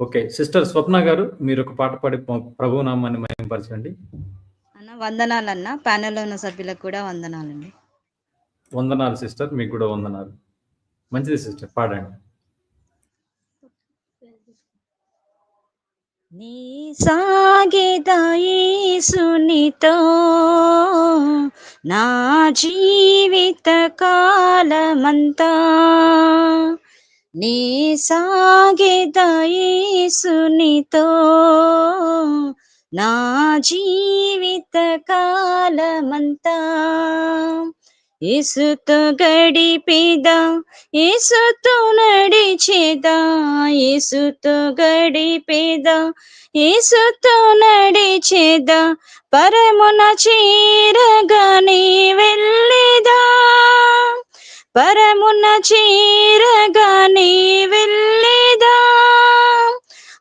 Okay. Sister స్వప్న గారు మీరు ఒక పాట పాడి ప ప్రభువు నామాన్ని మహిమపరచండి. అన్న వందనాలన్న. ప్యానెల్‌లో ఉన్న సభ్యులకు కూడా వందనాలండి. వందనాలు సిస్టర్. మీకు కూడా వందనాలు. మంచిది సిస్టర్ పాడండి. నీ సాగెద యేసునితో నా జీవిత కాలమంతా నీ సాగెద నా జీవిత కాలమంతా యేసుతో గడిపేదా యేసుతో నడిచేదా యేసుతో గడిపేదా యేసుతో నడిచేదా పరమున చీరగా నీ వెళ్ళేదా. పరమున చీరగా నీ వెళ్ళిదా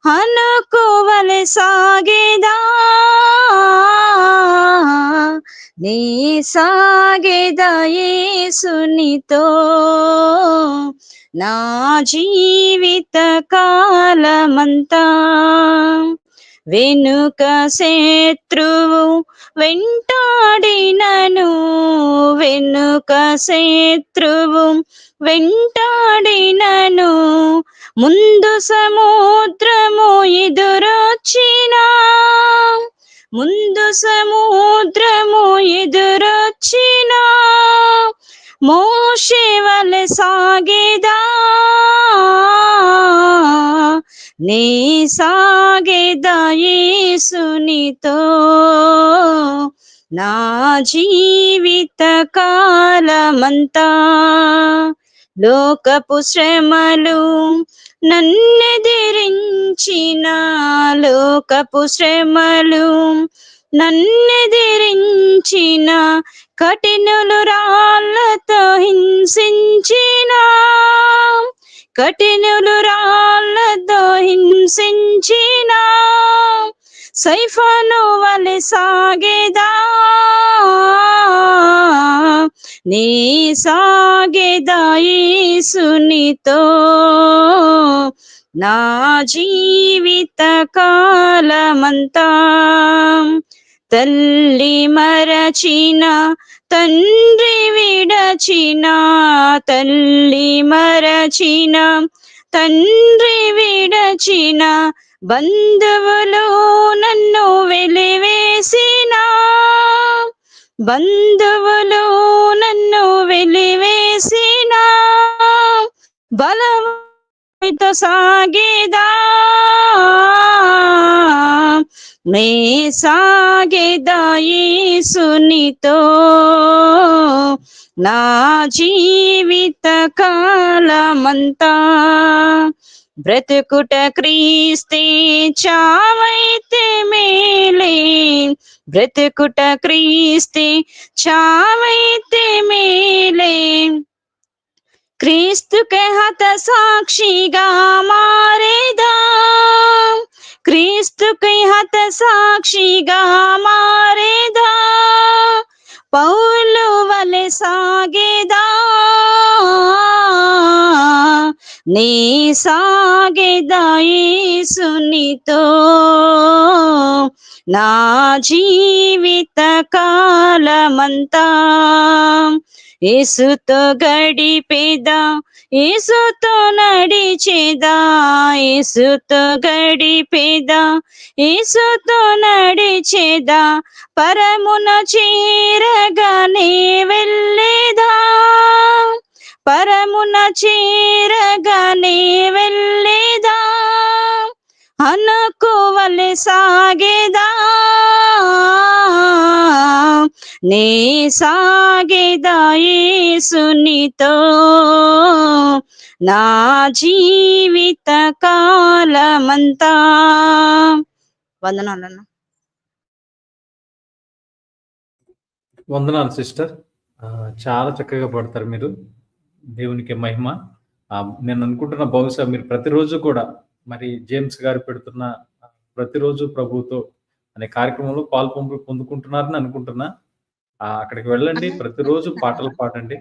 అనుకోవలె సాగేదా? నీ సాగేదా యేసునితో? నా జీవిత కాలమంతా వెనుక శత్రువు వెంటాడినను వెనుక శత్రువు. వెంటాడినను ముందు సముద్రము ఎదురొచ్చినా. ముందు సముద్రము ఎదురొచ్చినా. మోషే వలె సాగేదా? నీ సాగేదా యేసునితో నా జీవిత కాలమంతా లోకపు శ్రమలు నన్నెదిరించిన లోకపు శ్రమలు నన్నెదిరించిన కఠినులు రాళ్ళతో హింసించిన కఠి సైఫను వలె సాగేదా? నీ సాగేదాయేసునితో నా జీవిత కాలమంతా తల్లి మరచిన తండ్రి విడచిన తల్లి మరచిన తండ్రి విడచిన బంధువులు నన్ను వెలివేసిన. బంధువులు నన్ను వెలివేసిన. బలమైతో సాగేదా. నే సాగేదా యేసునితో. నా జీవిత కాలమంతా బ్రతుకుట క్రీస్తే చావైతే మేలే బ్రతుకుట క్రీస్తే చావైతే మేలే క్రీస్తుకే హత సాక్షిగా మారేదా క్రీస్తుకి హత సాక్షిగా మారేదా పౌలు వలె సాగేదా నీ సాగేదాయేసునితో నా జీవిత కాలమంతా యేసుతో గడిపేదా యేసుతో నడిచేదా యేసుతో గడిపేదా యేసుతో నడిచేదా పరమున చేరగానే వెళ్ళేదా. పరమున చేరగానే వెళ్ళేదా? అనుకోవలె సాగేదా? నే సాగేదా యేసునితో? నా జీవిత కాలమంతా? వందనాలన్న వందనాలు సిస్టర్. చాలా చక్కగా పడతారు మీరు. దేవునికి మహిమ. నేను అనుకుంటున్నా బహుశా మీరు ప్రతిరోజు కూడా మరి జేమ్స్ గారు పెడుతున్న ప్రతిరోజు ప్రభువుతో అనే కార్యక్రమంలో పాలు పొందు పొందుకుంటున్నారని అనుకుంటున్నా. అక్కడికి వెళ్ళండి. ప్రతిరోజు పాటలు పాడండి.